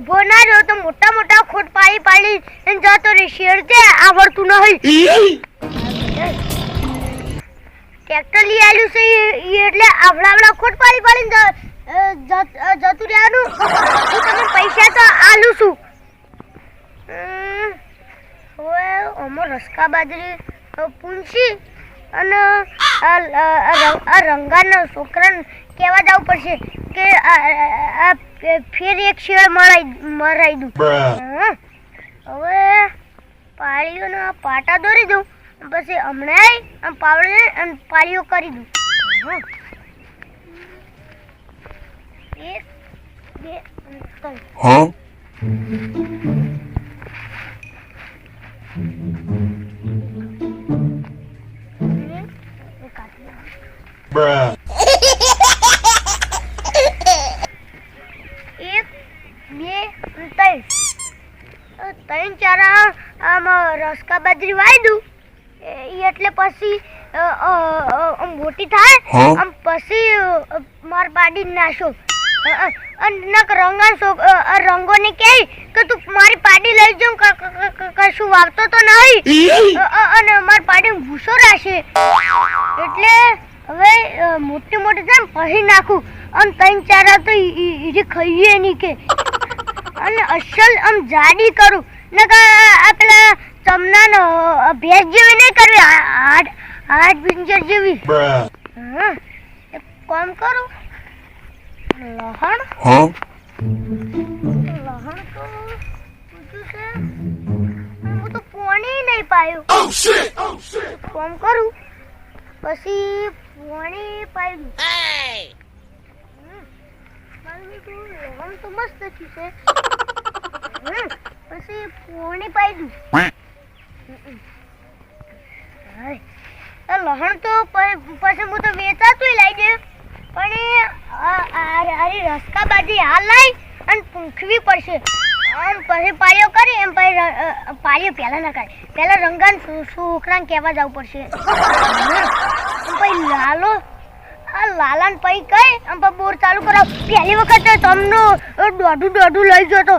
ઊભો ના રહ્યો તો મોટા મોટા ખોટ પાડી પાડી અને જતો રે શેર છે આવડતું નહીં ટ્રેક્ટર લઈ આવ્યું છે એટલે આવડા આવડા ખોટ પાડી પાડીને જત- રહેવાનું. હું તમને પૈસા તો આલું છું. હવે અમો રસકા બાજરી પૂંછી અને રંગાના છોકરાને કહેવા જવું પડશે કે આ- ફેર એક શેર મરાઈ મરાઈ દઉં. હવે પાળીઓના પાટા દોરી દઉં પછી હમણાં આમ પાવડે અને પાળીઓ કરી દઉં. એક બે ત્રણ. ત્રણ ચાર આમ રસકા બાજરી વાઈ દઉં. એ- એટલે પછી આમ મોટી થાય આમ પછી માર પાડી નાશો નક રંગા શો રંગો ને કે કે તું મારી પાડી લઈ ક- કશું વાવતો તો નહીં અને મારી પાડી ભૂસો રાખશે એટલે હવે મોટી મોટી થાય પછી નાખું. અને ત્રણ ચાર તો ઈ- ઈ ઈ ખાઈએ નહીં કે. અને અસલ આમ જાડી કરું. ને કે આ પેલા ચમનાનો અ, જેવી નહીં કરવી આ- હાડ હાડ જેવી. હા એક કામ કરું લહણ? લહણ તો ઊંચું છે હું તો પોણી નહીં પાયું Oh shit! Oh! કામ કરું પછી પોણી પાયું. મારું તો લહણ તો મસ્ત છે હમ. પછી પોણી હાય. લહણ તો પછી હું તો વેચાતું લઈ દે. પણ આરી રસકા બાજી હાલ લાઈ અને પૂંખવી પડશે. આમ પછી પાયો કરી એમ પછી પાયો પહેલાં ના કરે પહેલાં રંગાન છોકરાને કહેવા જવું પડશે. પછી લાલો. આ લાલાને પછી કઈ? આમ પછી બોર ચાલુ કરાવ. પહેલી વખત તમને દોઢું દોઢું લઈ ગયો તો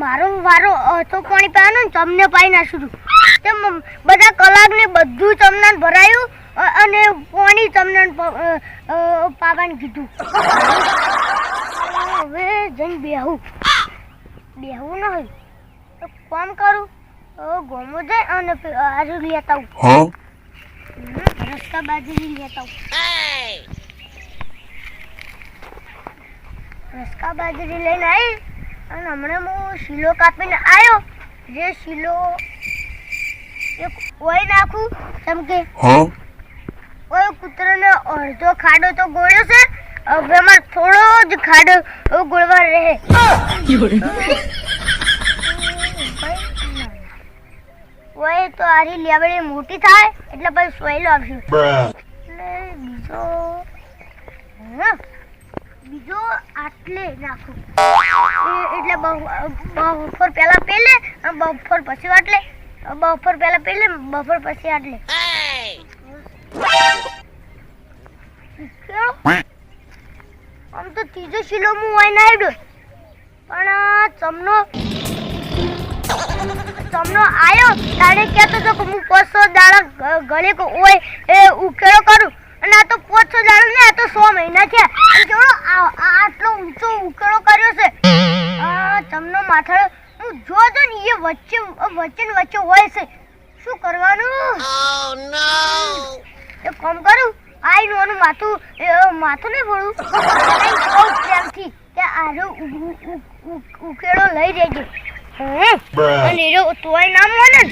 મારો વારો હતો પાણી પાવાનું ને તમને પાઈ નાખ્યું શું તેમ બધા કલાક ને બધું તમને ભરાયું અને પાણી તમને પાવાન કીધું. હવે જઈને બેહું. બેહવું નહીં તો કોમ કરું? ગોમો જાય અને આજે લેતા આવું? રસ્તા બાજરી લેતા આવું. રસ્તા બાજરી લઈને આવી અને હમણાં હું શીલો કાપીને આવ્યો જે શીલો એક ઓય નાખું કેમ કે? ઓય કૂતરાને અડધો ખાડો તો ગોળ્યો છે. હવે એમાં થોડો જ ખાડો ગોળવા રહે. ઓય તો આરી લેવડી મોટી થાય એટલે પછી સોયલો આવશે. બીજો હા, બીજો આટલે નાખું. એટલે બપોર પહેલા પેલે બપોર પછી આટલે. બપોર પહેલા પેલે બપોર પછી આટલે. આમ તો ત્રીજો શીલો હું વાઈને આવ્યો પણ, ચમનો ચમનો આયો તારે કહેતો હતો કે હું પસો દાડા ગળે હોય એ ઉકેળો કરું. અને આ તો પાંચસો દાડા ને આ તો સો મહિના છે આ આટલો ઊંચો ઉકેળો કર્યો છે. આ ચમનો માથાળો હું જો જો ને એ વચ્ચે વચ્ચે ને વચ્ચે હોય છે. શું કરવાનું? નો એ કોમ કરું આઈ નું માથું માથું ને ભળું પ્રેમથી કે આરો ઉકેળો લઈ લેજે. અને એરો તોય નામ હોય ને?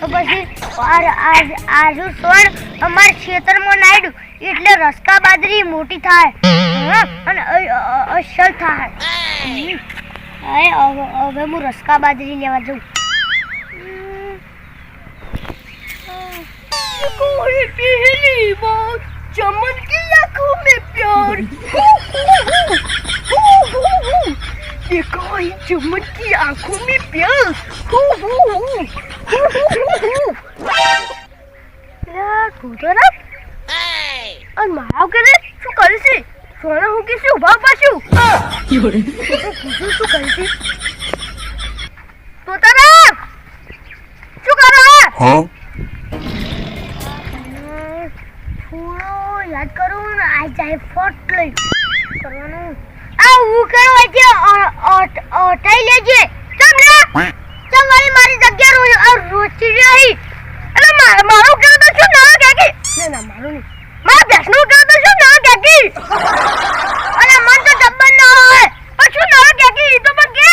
તો પછી આર આર આજુ સોણ અમાર ખેતરમાં નાયડું. એટલે રસકા બાજરી મોટી થાય હમ. અને અ- અ- અસલ થાય હમ. હવે હવે હવે હું રસકા બાજરી લેવા જઉં હમ. कोई पहली बार चमन की आंखों में प्यार देखो ये चमन की आंखों में प्यार તું તો ના અને મારા કે શું કરશે? છે સોના હું કે શું ભાવ પાછું? શું કરી તો તારા શું કરો? Huh? યાદ કરું ને આ જાય ફટ લઈ. કરવાનું. આ હું કરવા છે અટાઈ લેજે. ચમ વાળી મારી જગ્યા રોજ રોચી રહી એટલે મારું મારું કેવું તો શું ના કાકી ના ના મારું નહીં. મારા ભેંસનું તો શું ના કાકી અરે મન તો જબ્બર ન હોય. પણ શું ના કાકી તો પણ કે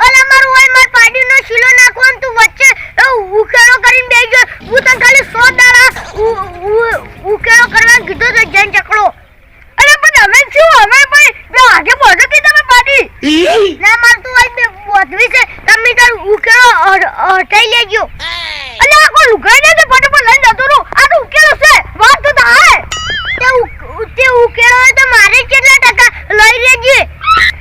અલે મારું હોય માર પાડીનો શીલો નાખો ને તું વચ્ચે અ, ઉકેળો કરીને બેસી ગયો હું તને ખાલી સો દાડા ઉ- ઉ- ઉકેળો કરવા કીધો તો જૈન ચકડો અરે પણ અમે શું અમે પણ બે આગે બોલો કે તમે પાડી ના માર તો હોય બે બોધવી છે તમે તાર ઉકેળો અ- અટાઈ લેજો અલે આ કોઈ લુગાઈ ને ફટાફટ લઈને જતો રહું આ તો ઉકેળો છે વાત તો થાય તે ઉ- તે ઉકેળો હોય તો મારે કેટલા ટકા લઈ લેજે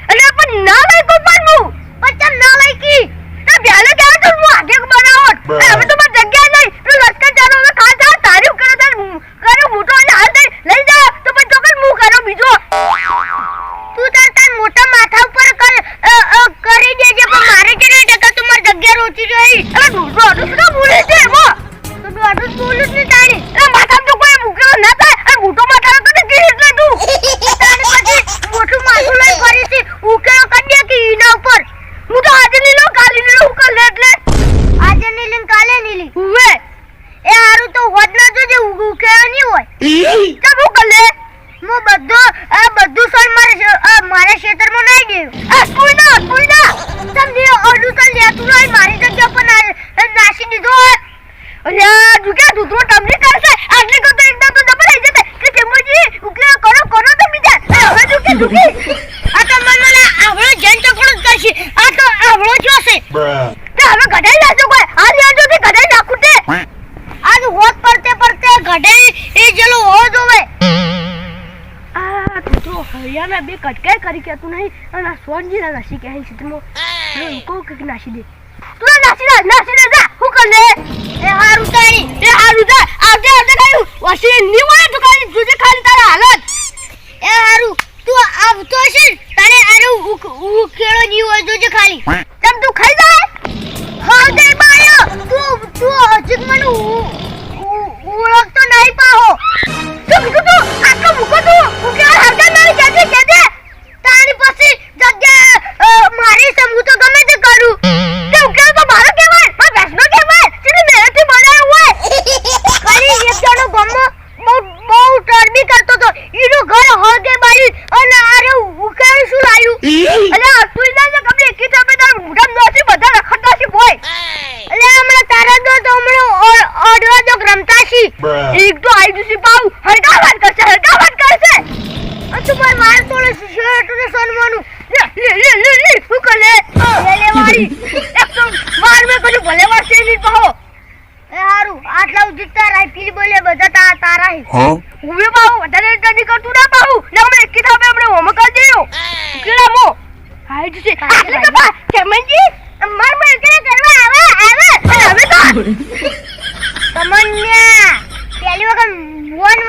અલે પણ ના લઈ કોઈ પણ હું પણ ના લઈ કી તે ભ્યાલે કહેવાય તો હું આગે બનાવત બરાબર. હવે તો મારી જગ્યા નહીં તો લશ્કર ચાલો હવે ખા જા તારી ઉકેળો તાર કરે મોટો અને હાલ દઈ લઈ જા તો પછી ચોકન હું કરો બીજો તું તાર તાર મોટા માથા ઉપર કર કરી દેજે, પણ મારે કેટલા ટકા તું મારી જગ્યા રોચી રહી દોઢો અડધો બે કટકાઈ કરી કે તું નહીં. અને આ સોનજી ના નાસી કે હે ચિત્રમો હું કહું કે નાસી દે. તું નાસી દે નાસી દે જા. હું કર લે. એ હારું તારી એ હારું જા. આવજે આવજે ખાલી. વસી ની હોય તો ખાલી જોજે ખાલી તારા હાલત. એ હારું તું આવતો છે તારે આરે ઉકેળો ની હોય જોજે ખાલી. તમ તું ખાઈ જાય? હા ગઈ બાયો. તારા હી? ઉવે પાહુ વધારે ટની કરતું ના પાહુ ના અમે એકી થાપે આપણે હોમ કરી દેયો કેલા મો આઈ જુસી એટલે કે બા ચમનજી માર મે કે કરવા આવે? આવે? હવે તો તમન્યા. પેલી વખત મોન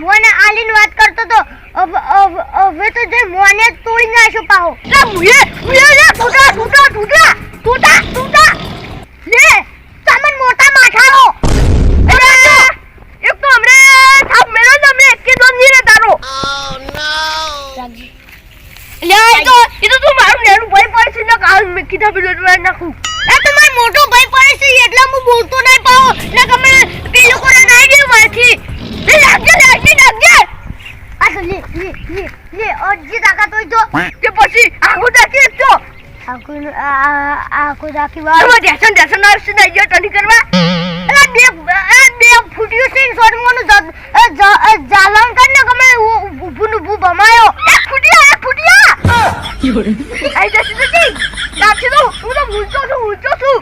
મોને આલીન વાત કરતો તો હવે તો જે મોને તોડી નાખ્યો પાહો. મુયે લે ટૂટા ટૂટા ટૂટા ટૂટા ટૂટા લે સામાન મોટા માઠારો અરે એક તો હમણે થાપ મેલો ને હમણે એકે દોનની રે તારો લે આ તો એ તો તું મારું નેનું ભાઈ કાલ મેં કીધા પેલો નાખું. એ તો મારો મોટો ભાઈ પડે છે એટલે હું બોલતો નહીં પાઉં ને કે મને પેલું કોને નહીં દે મારથી લે લાગજે લાગજે લાગજે આ તો લે. લે લે લે અજી કાકા તોય તો. કે પછી આગો દાખી તો. આખું આખો દાખી વાર દેશન દેશન આવશે ને જો તની કરવા. અલા બે બે ફૂટ્યું છે ને સોરમોનું જાલમ કરીને ગમે ઊભું ઊભું ભમાયો એક ફૂટ્યા એક ફૂટ્યા. આઈ જશે તો. તાપશે તો હું તો ઊંચો છું ઊંચો છું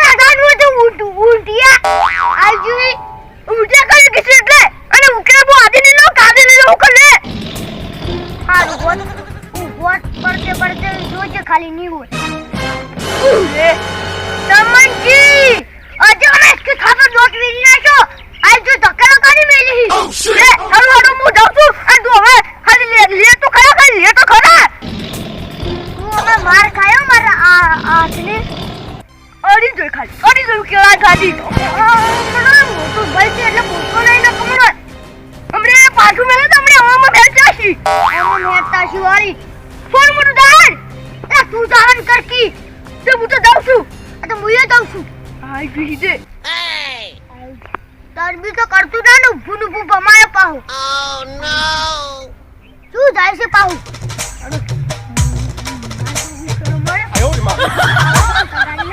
એ ગાન હું તો ઊંટ ઊંટિયા આઈ જુઈ ઊંટિયા કરે કે છે એટલે અને ઉકેલ બો આદિ ની લો કાદે ની લો કરે હારું બોલ વોટ પડતે પડતે જોજે ખાલી ની હોય તમનજી અજે અમે કે ખાતો દોટ વીરી નાખ્યો આઈ જો ધક્કા કરી મેલી Oh, શું કહેવાય ગાડી તો? મોટું તું જાવન કરતું ના ને ઊભું ભમાય પાહુ. ઓ નો શું જાય છે પાહુ? આયો રે મા